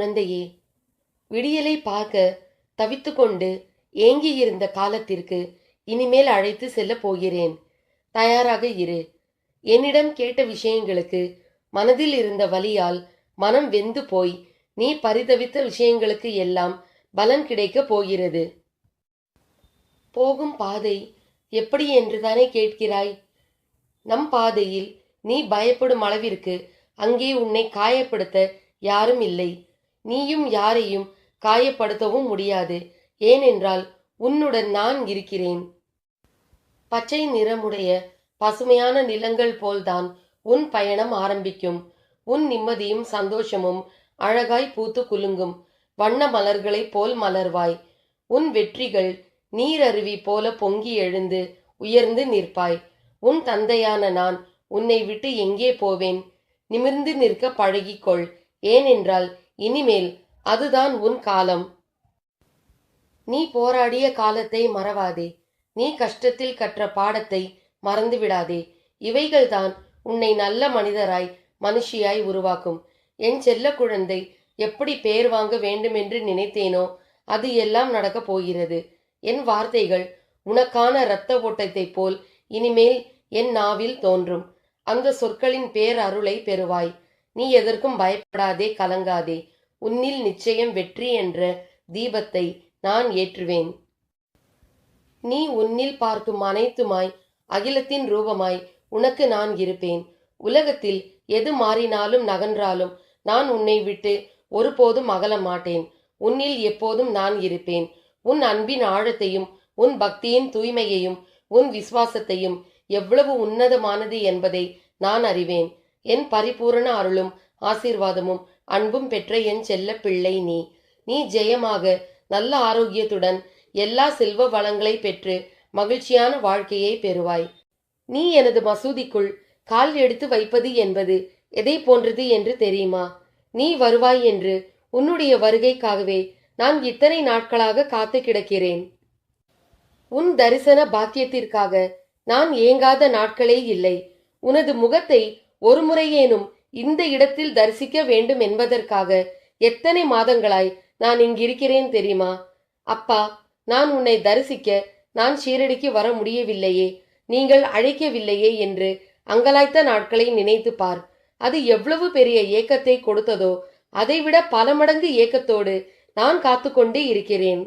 குழந்தையே விடியலை பார்க்க தவித்துக்கொண்டு ஏங்கியிருந்த காலத்திற்கு இனிமேல் அழைத்து செல்ல போகிறேன். தயாராக இரு. என்னிடம் கேட்ட விஷயங்களுக்கு மனதில் இருந்த வலியால் மனம் வெந்து போய் நீ பரிதவித்த விஷயங்களுக்கு எல்லாம் பலன் கிடைக்கப் போகிறது. போகும் பாதை எப்படி என்று தானே கேட்கிறாய்? நம் பாதையில் நீ பயப்படும் அளவிற்கு அங்கே உன்னை காயப்படுத்த யாரும் இல்லை. நீயும் யாரையும் காயப்படுத்தவும் முடியாது. ஏனென்றால் உன்னுடன் நான் இருக்கிறேன். பச்சை நிறமுடைய பசுமையான நிலங்கள் போல்தான் உன் பயணம் ஆரம்பிக்கும். உன் நிம்மதியும் சந்தோஷமும் அழகாய் பூத்து குலுங்கும். வண்ண மலர்களைப் போல் மலர்வாய். உன் வெற்றிகள் நீரருவி போல பொங்கி எழுந்து உயர்ந்து நிற்பாய். உன் தந்தையான நான் உன்னை விட்டு எங்கே போவேன்? நிமிர்ந்து நிற்க பழகிக்கொள். ஏனென்றால் இனிமேல் அதுதான் உன் காலம். நீ போராடிய காலத்தை மறவாதே. நீ கஷ்டத்தில் கற்ற பாடத்தை மறந்து விடாதே இவைகள்தான் உன்னை நல்ல மனிதராய் மனுஷியாய் உருவாக்கும். என் செல்ல குழந்தை எப்படி பேர் வாங்க வேண்டுமென்று நினைத்தேனோ அது எல்லாம் நடக்கப் போகிறது. என் வார்த்தைகள் உனக்கான இரத்த ஓட்டத்தைப் போல் இனிமேல் என் நாவில் தோன்றும். அந்த சொற்களின் பேர் அருளை பெறுவாய். நீ எதற்கும் பயப்படாதே கலங்காதே. உன்னில் நிச்சயம் வெற்றி என்ற தீபத்தை நான் ஏற்றுவேன். நீ உன்னில் பார்க்கும் அனைத்துமாய் அகிலத்தின் ரூபமாய் உனக்கு நான் இருப்பேன். உலகத்தில் எது மாறினாலும் நகன்றாலும் நான் உன்னை விட்டு ஒருபோதும் அகல மாட்டேன். உன்னில் எப்போதும் நான் இருப்பேன். உன் அன்பின் ஆழத்தையும் உன் பக்தியின் தூய்மையையும் உன் விசுவாசத்தையும் எவ்வளவு உன்னதமானது என்பதை நான் அறிவேன். என் பரிபூரண அருளும் ஆசீர்வாதமும் அன்பும் பெற்ற என் செல்ல பிள்ளை நீ. நீ ஜெயமாக நல்ல ஆரோக்கியத்துடன் எல்லா செல்வ வளங்களை பெற்று மகிழ்ச்சியான வாழ்க்கையை பெறுவாய். நீ எனது மசூதிக்குள் கால் எடுத்து வைப்பது என்பது எதை போன்றது என்று தெரியுமா? நீ வருவாய் என்று உன்னுடைய வருகைக்காகவே நான் இத்தனை நாட்களாக காத்து கிடக்கிறேன். உன் தரிசன பாக்கியத்திற்காக நான் ஏங்காத நாட்களே இல்லை. உனது முகத்தை ஒரு முறையேனும் இந்த இடத்தில் தரிசிக்க வேண்டும் என்பதற்காக எத்தனை மாதங்களாய் நான் இங்கிருக்கிறேன் தெரியுமா? அப்பா நான் உன்னை தரிசிக்க நான் ஷீரடிக்கு வர முடியவில்லையே. நீங்கள் அழைக்கவில்லையே என்று அங்கலாய்த்த நாட்களை நினைத்து பார். அது எவ்வளவு பெரிய ஏக்கத்தை கொடுத்ததோ அதைவிட பல மடங்கு ஏக்கத்தோடு நான் காத்துக்கொண்டே இருக்கிறேன்.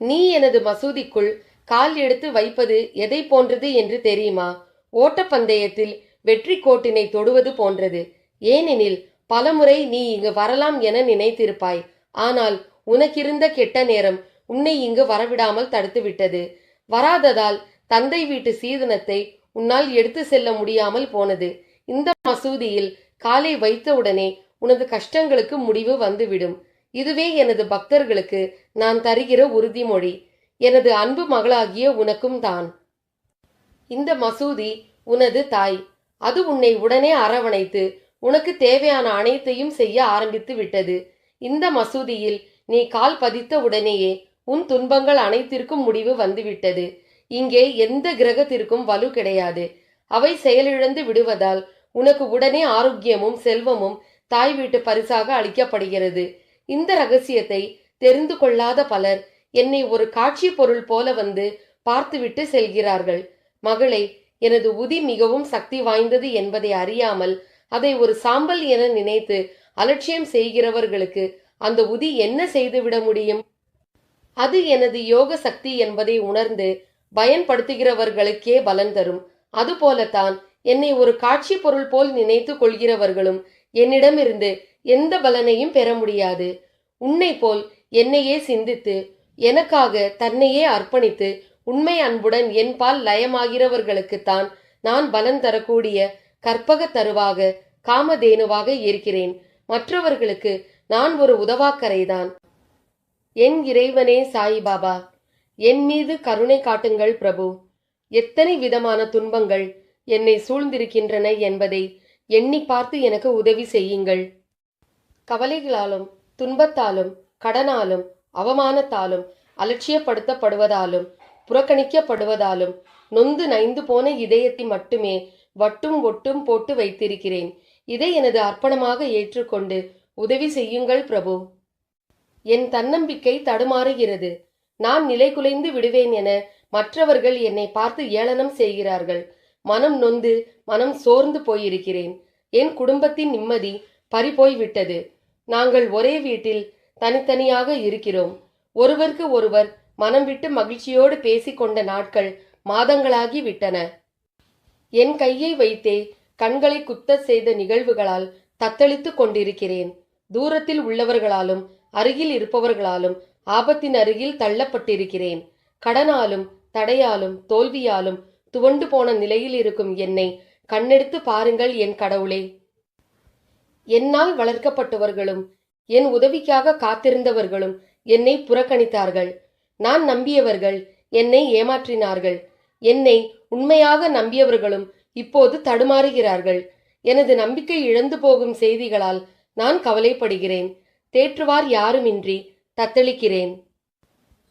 நீ எனது மசூதிக்குள் கால் எடுத்து வைப்பது எதை போன்றது என்று தெரியுமா? ஓட்டப்பந்தயத்தில் வெற்றி கோட்டினை தொடுவது போன்றது. ஏனெனில் பலமுறை நீ இங்கு வரலாம் என நினைத்திருப்பாய். ஆனால் உனக்கிருந்த கெட்ட நேரம் உன்னை இங்கு வரவிடாமல் தடுத்துவிட்டது. வராததால் தந்தை வீட்டு சீதனத்தை உன்னால் எடுத்து செல்ல முடியாமல் போனது. இந்த மசூதியில் காலை வைத்தவுடனே உனது கஷ்டங்களுக்கு முடிவு வந்துவிடும். இதுவே எனது பக்தர்களுக்கு நான் தருகிற உறுதிமொழி. எனது அன்பு மகளாகிய உனக்கும் தான். இந்த மசூதி உனது தாய். அது உன்னை உடனே அரவணைத்து உனக்கு தேவையான அனைத்தையும் செய்ய ஆரம்பித்து விட்டது. இந்த மசூதியில் நீ கால் பதித்த உடனேயே உன் துன்பங்கள் அனைத்திற்கும் முடிவு வந்துவிட்டது. இங்கே எந்த கிரகத்திற்கும் வலு கிடையாது. அவை செயலிழந்து விடுவதால் உனக்கு உடனே ஆரோக்கியமும் செல்வமும் தாய் வீட்டு பரிசாக அளிக்கப்படுகிறது. இந்த ரகசியத்தை தெரிந்து கொள்ளாத பலர் என்னை ஒரு காட்சி பொருள் போல வந்து பார்த்துவிட்டு செல்கிறார்கள். மகளை எனது உதி மிகவும் சக்தி வாய்ந்தது என்பதை அறியாமல் அதை ஒரு சாம்பல் என நினைத்து அலட்சியம் செய்கிறவர்களுக்கு அந்த உதி என்ன செய்துவிட முடியும்? அது எனது யோக சக்தி என்பதை உணர்ந்து பயன்படுத்துகிறவர்களுக்கே பலன் தரும். அதுபோலத்தான் என்னை ஒரு காட்சி பொருள் போல் நினைத்து கொள்கிறவர்களும் என்னிடமிருந்து எந்த பலனையும் பெற முடியாது. உன்னை போல் என்னையே சிந்தித்து எனக்காக தன்னையே அர்ப்பணித்து உண்மை அன்புடன் என்பால் லயமாகிறவர்களுக்குத்தான் நான் பலன் தரக்கூடிய கற்பக தருவாக காமதேனுவாக இருக்கிறேன். மற்றவர்களுக்கு நான் ஒரு உதவாக்கரைதான். என் இறைவனே சாயிபாபா என் மீது கருணை காட்டுங்கள் பிரபு. எத்தனை விதமான துன்பங்கள் என்னை சூழ்ந்திருக்கின்றன என்பதை எண்ணி பார்த்து எனக்கு உதவி செய்யுங்கள். கவலைகளாலும் துன்பத்தாலும் கடனாலும் அவமானத்தாலும் அலட்சியப்படுத்தப்படுவதாலும் புறக்கணிக்கப்படுவதாலும் நொந்து நைந்து போன இதயத்தை மட்டுமே வட்டும் ஒட்டும் போட்டு வைத்திருக்கிறேன். இதை எனது அர்ப்பணமாக ஏற்றுக்கொண்டு உதவி செய்யுங்கள் பிரபு. என் தன்னம்பிக்கை தடுமாறுகிறது. நான் நிலைகுலைந்து விடுவேன் என மற்றவர்கள் என்னை பார்த்து ஏளனம் செய்கிறார்கள். மனம் நொந்து மனம் சோர்ந்து போயிருக்கிறேன். என் குடும்பத்தின் நிம்மதி பறிபோய் விட்டது நாங்கள் ஒரே வீட்டில் தனித்தனியாக இருக்கிறோம். ஒருவருக்கு ஒருவர் மனம் விட்டு மகிழ்ச்சியோடு பேசிக்கொண்ட நாட்கள் மாதங்களாகி விட்டன. என் கையை வைத்தே கண்களை குத்த செய்த நிகழ்வுகளால் தத்தளித்துக் கொண்டிருக்கிறேன். தூரத்தில் உள்ளவர்களாலும் அருகில் இருப்பவர்களாலும் ஆபத்தின் அருகில் தள்ளப்பட்டிருக்கிறேன். கடனாலும் தடையாலும் தோல்வியாலும் துவண்டு போன நிலையில் இருக்கும் என்னை கண்ணெடுத்து பாருங்கள் என் கடவுளே. என்னால் வளர்க்கப்பட்டவர்களும் என் உதவிக்காக காத்திருந்தவர்களும் என்னை புறக்கணித்தார்கள். நான் நம்பியவர்கள் என்னை ஏமாற்றினார்கள். என்னை உண்மையாக நம்பியவர்களும் இப்போது தடுமாறுகிறார்கள். எனது நம்பிக்கை இழந்து போகும் செய்திகளால் நான் கவலைப்படுகிறேன். தேற்றுவார் யாருமின்றி தத்தளிக்கிறேன்.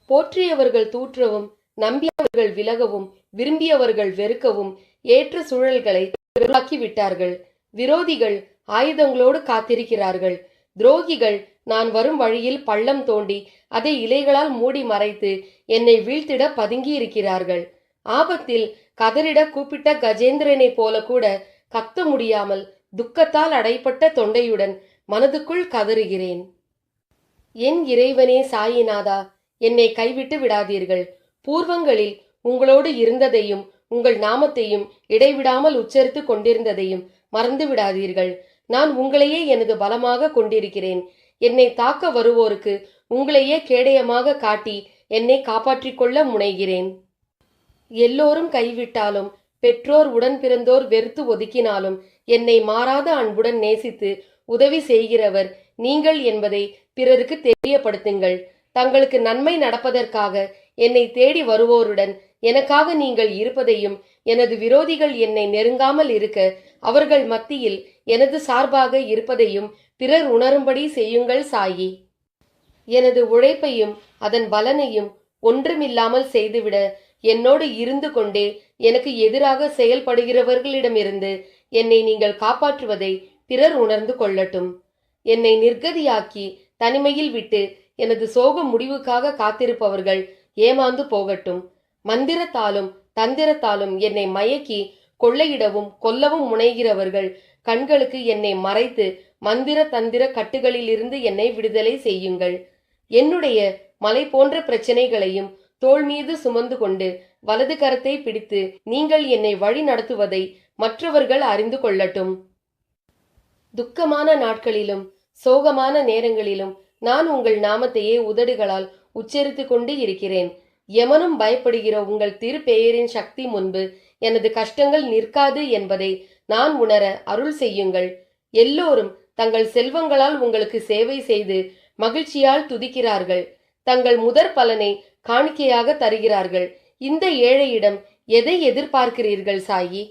போற்றியவர்கள் தூற்றவும் நம்பியவர்கள் விலகவும் விரும்பியவர்கள் வெறுக்கவும் ஏற்ற சூழல்களை உருவாக்கி விட்டார்கள் விரோதிகள் ஆயுதங்களோடு காத்திருக்கிறார்கள். துரோகிகள் நான் வரும் வழியில் பள்ளம் தோண்டி அதை இலைகளால் மூடி மறைத்து என்னை வீழ்த்திட பதுங்கி இருக்கிறார்கள் ஆபத்தில் கதறிட கூப்பிட்ட கஜேந்திரனைப் போல கூட கத்த முடியாமல் துக்கத்தால் அடைப்பட்ட தொண்டையுடன் மனதுக்குள் கதறுகிறேன். என் இறைவனே சாயிநாதா என்னை கைவிட்டு விடாதீர்கள். பூர்வங்களில் உங்களோடு இருந்ததையும் உங்கள் நாமத்தையும் இடைவிடாமல் உச்சரித்துக் கொண்டிருந்ததையும் மறந்து விடாதீர்கள் நான் உங்களையே எனது பலமாக கொண்டிருக்கிறேன். என்னை தாக்க வருவோருக்கு உங்களையே கேடயமாக காட்டி என்னை காப்பாற்றிக் கொள்ள முனைகிறேன். எல்லோரும் கைவிட்டாலும் பெற்றோர் உடன் பிறந்தோர் வெறுத்து ஒதுக்கினாலும் என்னை மாறாத அன்புடன் நேசித்து உதவி செய்கிறவர் நீங்கள் என்பதை பிறருக்கு தெரியப்படுத்துங்கள். தங்களுக்கு நன்மை நடப்பதற்காக என்னை தேடி வருவோருடன் எனக்காக நீங்கள் இருப்பதையும் எனது விரோதிகள் என்னை நெருங்காமல் இருக்க அவர்கள் மத்தியில் எனது சார்பாக இருப்பதையும் பிறர் உணரும்படி செய்யுங்கள் சாயி. எனது உழைப்பையும் அதன் பலனையும் ஒன்றுமில்லாமல் செய்துவிட என்னோடு இருந்து கொண்டே எனக்கு எதிராக செயல்படுகிறவர்களிடமிருந்து என்னை நீங்கள் காப்பாற்றுவதை பிறர் உணர்ந்து கொள்ளட்டும். என்னை நிர்கதியாக்கி தனிமையில் விட்டு எனது சோக முடிவுக்காக காத்திருப்பவர்கள் ஏமாந்து போகட்டும். மந்திரத்தாலும் தந்திரத்தாலும் என்னை மயக்கி கொள்ளையிடவும் கொல்லவும் முனைகிறவர்கள் கண்களுக்கு என்னை மறைத்து மந்திர தந்திர கட்டுகளிலிருந்து என்னை விடுதலை செய்யுங்கள். என்னுடைய மலை போன்ற பிரச்சனைகளையும் தோள் மீது சுமந்து கொண்டு வலது கரத்தை பிடித்து நீங்கள் என்னை வழி நடத்துவதை மற்றவர்கள் அறிந்து கொள்ளட்டும். துக்கமான நாட்களிலும் சோகமான நேரங்களிலும் நான் உங்கள் நாமத்தையே உதடுகளால் உச்சரித்துக் கொண்டு இருக்கிறேன். எமனும் பயப்படுகிற உங்கள் திருப்பெயரின் சக்தி முன்பு எனது கஷ்டங்கள் நிற்காது என்பதை நான் உணர அருள் செய்யுங்கள். எல்லோரும் தங்கள் செல்வங்களால் உங்களுக்கு சேவை செய்து மகிழ்ச்சியால் துதிக்கிறார்கள். தங்கள் முதற் பலனை காணிக்கையாக தருகிறார்கள். இந்த ஏழையிடம் எதை எதிர்பார்க்கிறீர்கள் சாயி?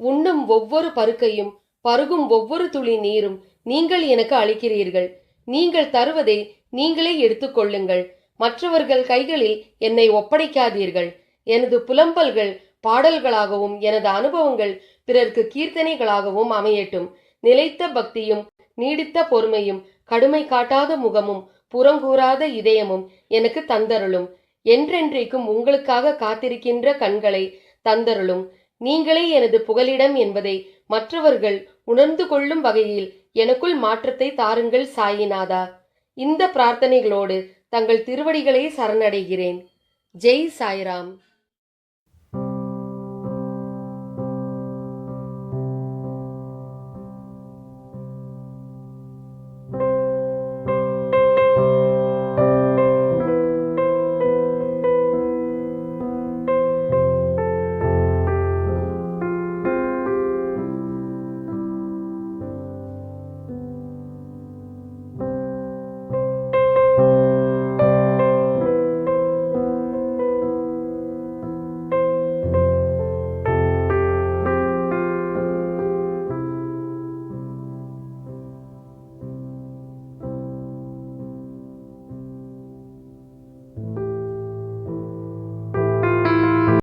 உண்ணும் ஒவ்வொரு பருக்கையும் பருகும் ஒவ்வொரு துளி நீரும் நீங்கள் எனக்கு அளிக்கிறீர்கள். நீங்கள் தருவதை நீங்களே எடுத்துக்கொள்ளுங்கள் மற்றவர்கள் கைகளில் என்னை ஒப்படைக்காதீர்கள். எனது புலம்பல்கள் பாடல்களாகவும் எனது அனுபவங்கள் பிறர்க்கு கீர்த்தனைகளாகவும் அமையட்டும். நிலைத்த பக்தியும் நீடித்த பொறுமையும் கடுமை காட்டாத முகமும் புறங்கூறாத இதயமும் எனக்கு தந்தருளும். என்றென்றைக்கும் உங்களுக்காக காத்திருக்கின்ற கண்களை தந்தருளும். நீங்களே எனது புகலிடம் என்பதை மற்றவர்கள் உணர்ந்து கொள்ளும் வகையில் எனக்குள் மாற்றத்தை தாருங்கள் சாயிநாதா. இந்த பிரார்த்தனைகளோடு தங்கள் திருவடிகளை சரணடைகிறேன். ஜெய் சாய்ராம்.